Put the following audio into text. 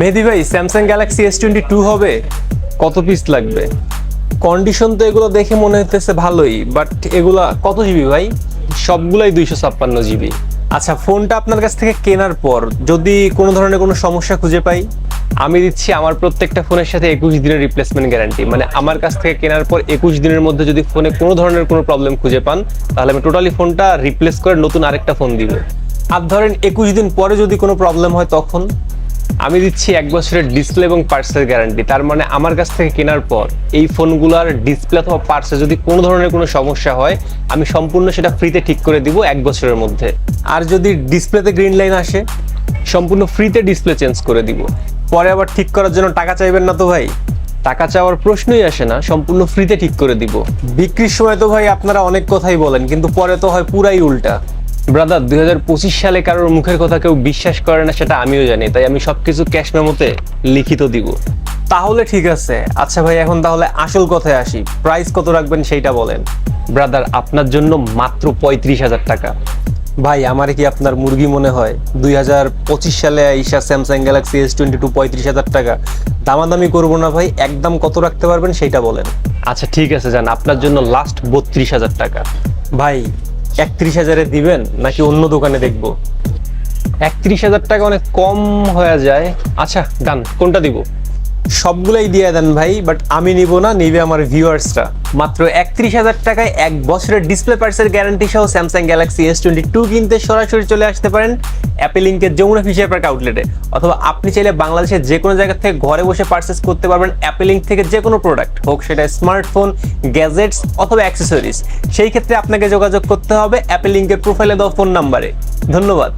মেহেদি ভাই Samsung Galaxy S twenty two হবে? কত পিস লাগবে? কন্ডিশন তো এগুলো দেখে মনে হইতেছে ভালোই বাট এগুলা কত জিবি ভাই? সবগুলাই দুইশো ছাপ্পান্ন জিবি আচ্ছা ফোনটা আপনার কাছ থেকে কেনার পর যদি কোনো ধরনের কোনো সমস্যা খুঁজে পাই? আমি দিচ্ছি আমার প্রত্যেকটা ফোনের সাথে একুশ দিনের রিপ্লেসমেন্ট গ্যারান্টি মানে আমার কাছ থেকে কেনার পর একুশ দিনের মধ্যে যদি ফোনে কোনো ধরনের কোনো প্রবলেম খুঁজে পান তাহলে আমি টোটালি ফোনটা রিপ্লেস করে নতুন আরেকটা ফোন দিব। আর ধরেন একুশ দিন পরে যদি কোনো প্রবলেম হয় তখন? আমি দিচ্ছি এক বছরের ডিসপ্লে এবং পার্সের গ্যারান্টি তার মানে আমার কাছ থেকে কেনার পর এই ফোনগুলোর ডিসপ্লে অথবা পার্সে যদি কোনো ধরনের কোনো সমস্যা হয়, আমি সম্পূর্ণ সেটা ফ্রিতে ঠিক করে দিব এক বছরের মধ্যে। আর যদি ডিসপ্লেতে গ্রিন লাইন আসে, সম্পূর্ণ ফ্রিতে ডিসপ্লে চেঞ্জ করে দিব। পরে আবার ঠিক করার জন্য টাকা চাইবেন না তো ভাই? টাকা চাওয়ার প্রশ্নই আসে না, সম্পূর্ণ ফ্রিতে ঠিক করে দিব। বিক্রির সময় তো ভাই আপনারা অনেক কথাই বলেন, কিন্তু পরে তো হয় পুরাই উল্টা। ব্রাদার দুই হাজার পঁচিশ সালে কারোর মুখের কথা কেউ বিশ্বাস করে না সেটা আমিও জানি। তাই আমি সবকিছু ক্যাশ মেমোতে লিখিত দিব। তাহলে ঠিক আছে। আচ্ছা ভাই এখন তাহলে আসল কথায় আসি। প্রাইস কত রাখবেন সেইটা বলেন। ব্রাদার আপনার জন্য মাত্র পঁয়ত্রিশ হাজার টাকা। ভাই আমার কি আপনার মুরগি মনে হয়? দুই হাজার পঁচিশ সালে আইসা Samsung Galaxy S twenty two পঁয়ত্রিশ হাজার টাকা। দামাদামি করব না ভাই একদম কত রাখতে পারবেন সেইটা বলেন। আচ্ছা ঠিক আছে যান আপনার জন্য লাস্ট বত্রিশ হাজার টাকা। ভাই একত্রিশ হাজারে দিবেন নাকি অন্য দোকানে দেখব? একত্রিশ হাজার টাকা অনেক কম হয়ে যায়। আচ্ছা ডান কোনটা দিব? সবগুলাই দিয়ে দেন ভাই বাট আমি নিব না, নিবে আমার ভিউয়ার্সরা মাত্র একত্রিশ হাজার টাকায় এক বছরের ডিসপ্লে পার্সের গ্যারান্টি সহ Samsung Galaxy S twenty two কিনতে সরাসরি চলে আসতে পারেন অ্যাপেল লিঙ্কের যমুনা ফিশার পার্ক আউটলেটে অথবা আপনি চাইলে বাংলাদেশের যে কোনো জায়গা থেকে ঘরে বসে পার্চেস করতে পারবেন অ্যাপেল লিঙ্ক থেকে যে কোনো প্রোডাক্ট হোক সেটা স্মার্টফোন গ্যাজেটস অথবা অ্যাক্সেসরিজ সেই ক্ষেত্রে আপনাকে যোগাযোগ করতে হবে অ্যাপেল লিঙ্কের প্রোফাইলে দেওয়া ফোন নাম্বারে ধন্যবাদ।